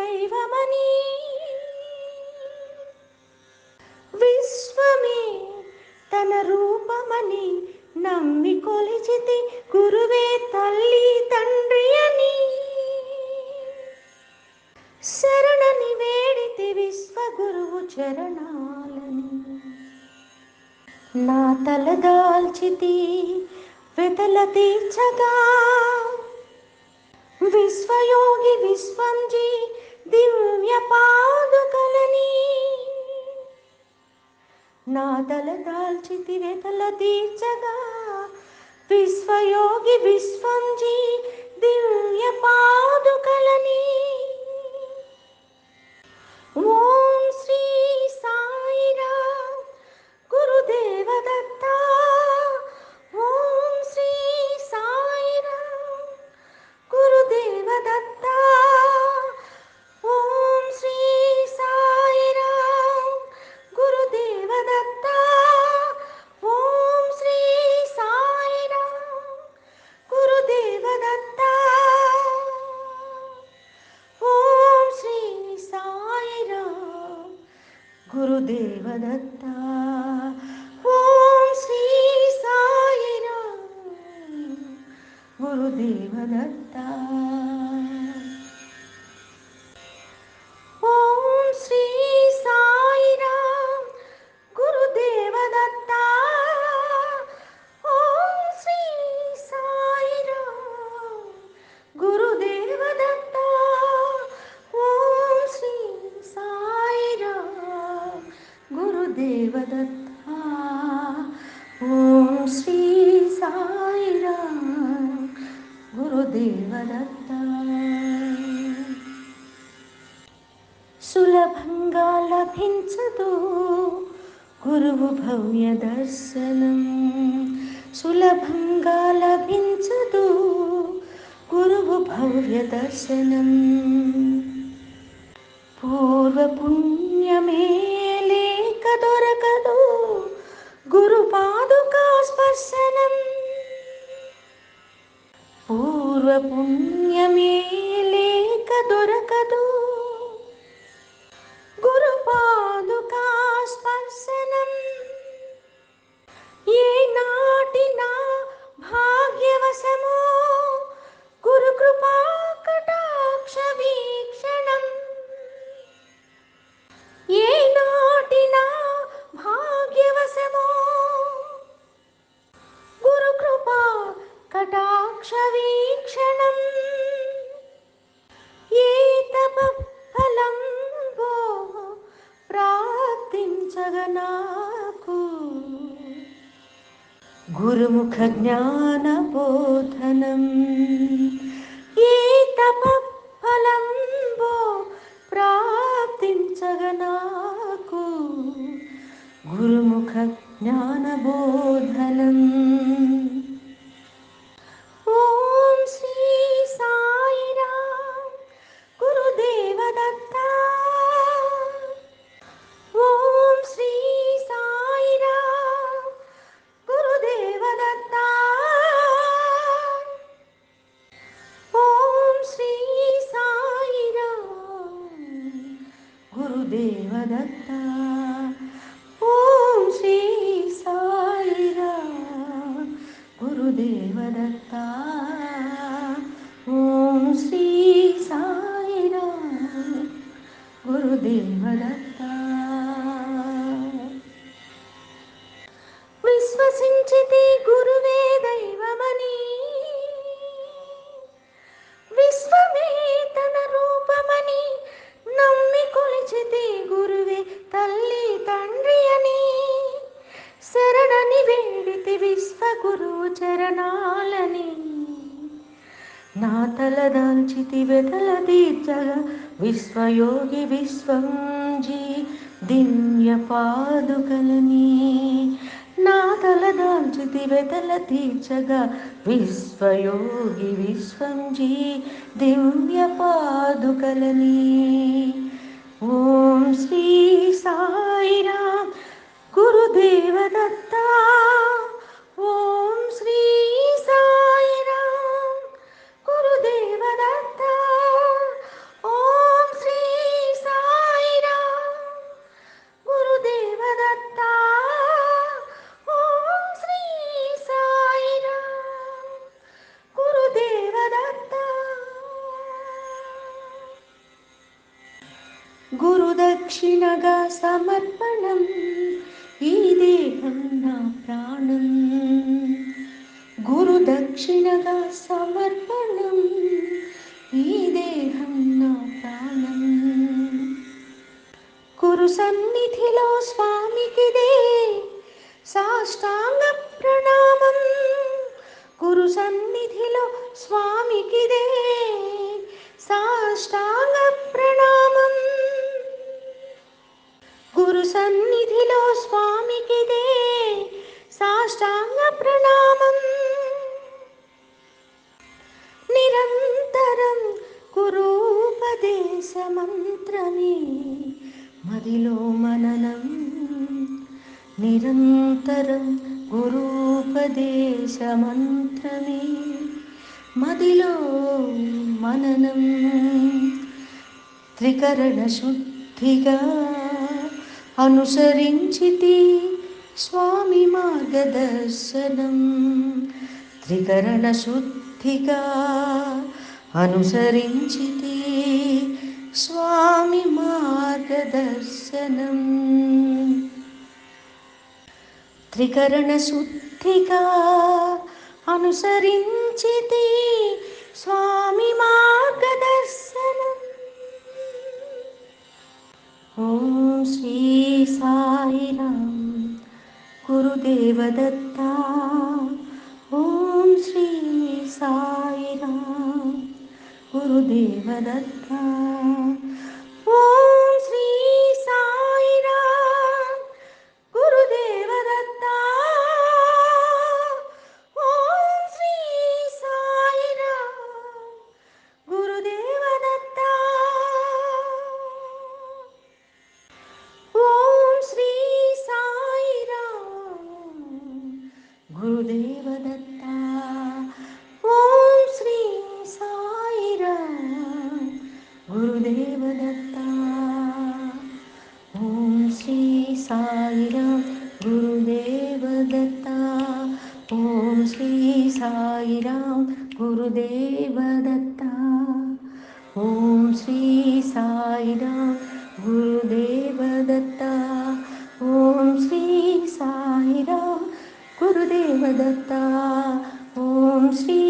దైవమని. విశ్వమే తన రూపమని నమ్మి కొలిచితి గురువే తల్లి తండ్రి అని. శరణని వేడితి విశ్వగురువు చరణాలని. నా తల దాల్చితి వెతల తీర్చగా. విశ్వయోగి విశ్వంజీ దివ్య పాదుకలని నా తల దాల్చి వెతల తీర్చగా విశ్వయోగి విశ్వంజీ దివ్య పాదుకలని വളർത്താം దేవదత్త. సులభంగా లభించదు గురువు భవ్య దర్శనం. సులభంగా లభించదు గురువు భవ్య దర్శనం. పూర్వపుణ్యమే లేక దొరకదు గురుపాదుకా స్పర్శనం. పుణ్యమే లేక దొరకదు. గురుపాదుకా స్పర్శనం. ఏ నాటిన భాగ్యవశమో గురుకృపా కటాక్షభీ నాకు. గురుముఖ జ్ఞాన బోధనం ఈ తప ఫలంబో ప్రాప్తించగ నాకు. గురుముఖ జ్ఞాన బోధనం చరణాలని నా తల దాల్చితి వెతల తీర్చగా విశ్వయోగి విశ్వంజీ దివ్య పాదుకలని. నా తల దాల్చితి వెతల తీర్చగా విశ్వయోగి విశ్వంజీ దివ్య పాదుకలని. ఓం శ్రీ సాయిరామ్ గురుదేవదత్త ఓం గురుదక్షిణగా సమర్పణం ఈ దేహం నా ప్రాణం గురుదక్షిణగా సమర్పణం ఈ దేహం నా ప్రాణం కురు సన్నిధిలో స్వామికిదే సాష్టాంగ ప్రణామం కురు సన్నిధిలో స్వామికిదే సాష్టాంగ ప్రణామం గురు సన్నిధిలో స్వామికిదే సాష్టాంగ ప్రణామం. నిరంతరం కురూపదేశ మంత్రమే మదిలో మననం. నిరంతరం గురూపదేశ మంత్రమే మదిలో మననం. త్రికరణ శుద్ధిగా అనుసరించితి స్వామి మార్గదర్శనం. త్రికరణ శుద్ధిగా అనుసరించితి స్వామి మార్గదర్శనం. త్రికరణ శుద్ధిగా అనుసరించితి స్వామి మార్గదర్శనం. ॐ श्री साईराम गुरुदेवदत्ता। ॐ श्री साईराम गुरुदेवदत्ता। गुरुदेवदत्ता ॐ श्री साईराम गुरुदेवदत्ता ॐ श्री साईराम गुरुदेवदत्ता ॐ श्री साईराम गुरुदेवदत्ता ॐ श्री साईराम गुरुदेवदत्ता ॐ श्री